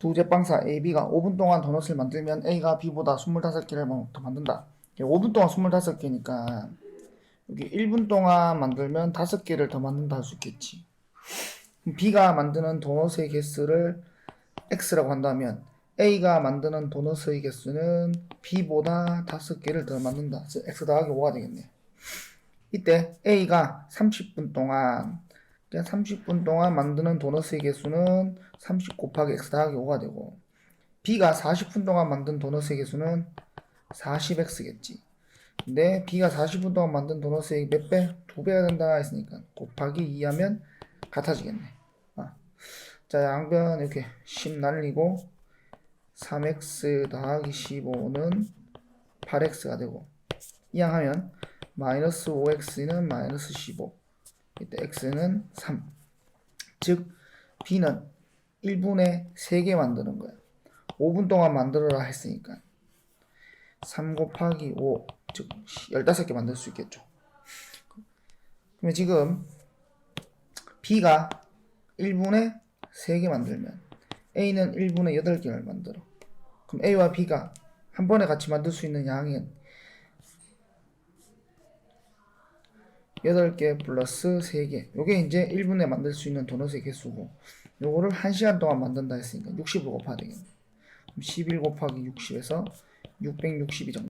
두 제빵사 A, B가 5분 동안 도넛을 만들면 A가 B보다 25개를 더 만든다. 5분 동안 25개니까 여기 1분 동안 만들면 5개를 더 만든다 할 수 있겠지. B가 만드는 도넛의 개수를 X라고 한다면 A가 만드는 도넛의 개수는 B보다 5개를 더 만든다. X 더하기 5가 되겠네. 이때 A가 30분 동안 그냥 30분 동안 만드는 도넛의 개수는 30 곱하기 x 더하기 5가 되고 B가 40분 동안 만든 도넛의 개수는 40x겠지. 근데 B가 40분 동안 만든 도넛의 몇 배? 두 배가 된다 했으니까 곱하기 2 하면 같아지겠네. 아. 자, 양변 이렇게 10 날리고 3x 더하기 15는 8x가 되고 이항하면 마이너스 5x는 마이너스 15 이때 x는 3. 즉 b는 1분에 3개 만드는 거야. 5분 동안 만들어라 했으니까 3 곱하기 5, 즉 15개 만들 수 있겠죠. 그러면 지금 b가 1분에 3개 만들면 a는 1분에 8개를 만들어. 그럼 a와 b가 한 번에 같이 만들 수 있는 양은 8개 플러스 3개. 요게 이제 1분에 만들 수 있는 도넛의 개수고, 요거를 1시간 동안 만든다 했으니까 60을 곱해야 되겠네. 그럼 11 곱하기 60에서 662 정도.